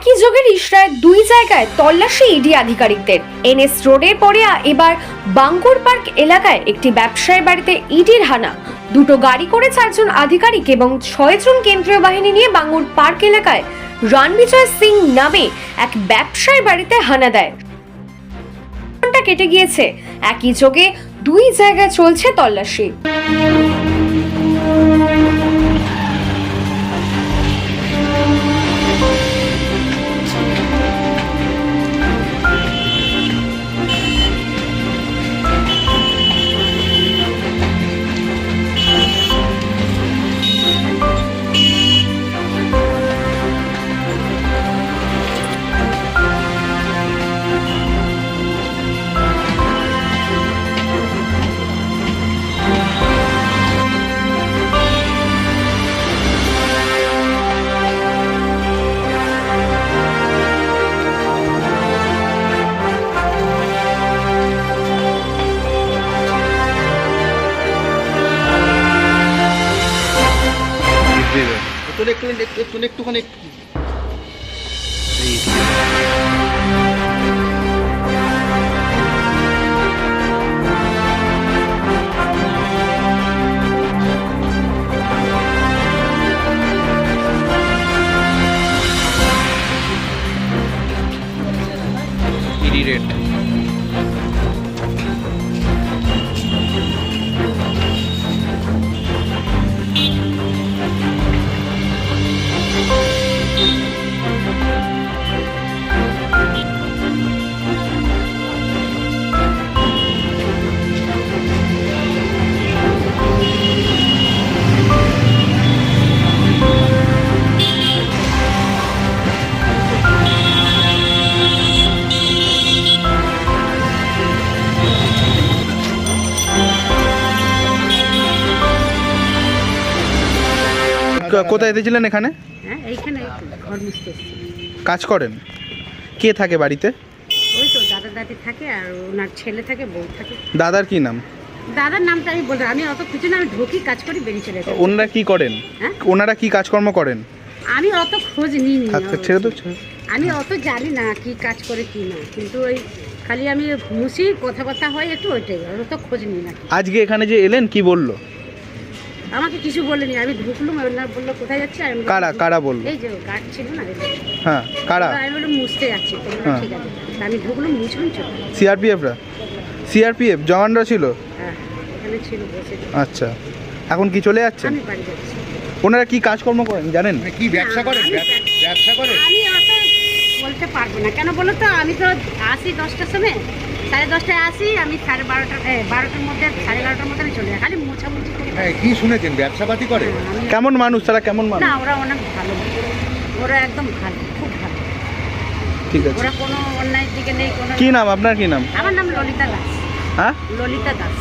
একই যোগের ইশরায় দুই জায়গায় তল্লাশি ইডি আধিকারিকদের। এনএস রোডের পরে এবার বাঙ্গুর পার্ক এলাকায় একটি ব্যবসায়ীর বাড়িতে ইডির হানা। দুটো গাড়ি করে চারজন আধিকারিক এবং ছয়জন কেন্দ্রীয় বাহিনী নিয়ে বাঙ্গুর পার্ক এলাকায় রণবিজয় সিং নামে এক ব্যবসায়ীর বাড়িতে হানা দেয়। কেটে গিয়েছে। একই যোগে দুই জায়গায় চলছে তল্লাশি। একটু একটু একটু একটুখানি কোথায় এসেছিলেন এখানে? হ্যাঁ এইখানে ঘর মুছতে এসেছি। কাজ করেন? কে থাকে বাড়িতে? ওই তো দাদা দাদি থাকে আর ওনার ছেলে থাকে বউ থাকে। দাদার কি নাম? দাদার নামটা আমি বলতে আমি অত কিছু না আমি ঢুকি কাজ করি বেরিয়ে চলে যাই ওনারা কি করেন? হ্যাঁ? ওনারা কি কাজকর্ম করেন? আমি অত খোঁজ নিই নি থাক থাক, ছেড়ে ছেড়ে। আমি অত জানি না কি কাজ করে কি না। কিন্তু ওই খালি আমি মুছি কথাবার্তা হয় একটু ওইটাই। আর অত খোঁজ নিই না। আজকে এখানে যে এলেন কি বলল? আমাকে কিছু বলেনি আমি ঢুকলুম ওনার বলল কোথায় যাচ্ছে আমি কারা কারা বলল? এই যে গার্ড ছিল না হ্যাঁ কারা? আমি বললাম মুছতে যাচ্ছি তো বলল, হ্যাঁ। ঠিক আছে। আমি ঢুকলুম মুছলুম চলে। সিআরপিএফরা? সিআরপিএফ জওয়ানরা ছিল? হ্যাঁ এখানে ছিল বসে আচ্ছা। এখন কি চলে যাচ্ছেন? আমি বাড়ি যাচ্ছি। ওনারা কি কাজকর্ম করেন জানেন? কি ব্যবসা করেন? ব্যবসা করেন? আমি অত বলতে পারব না। কেন বলো তো? আমি তো আসি দশটার সময়। সাড়ে দশটায় আসি আমি সাড়ে বারোটা বারোটার মধ্যে সাড়ে এগারোটার মধ্যে আমি চলে যাই। খালি মোছামুছি করি হ্যাঁ কি শুনেছেন? ব্যবসাপাতি করে? কেমন মানুষ? তারা কেমন মানুষ? না ওরা অনেক ভালো। ওরা একদম ভালো খুব ভালো। ঠিক আছে। ওরা কোনো অন্যায়ের দিকে নেই কোনো কি নাম? আপনার কি নাম? আমার নাম ললিতা দাস। হ্যাঁ? ললিতা দাস।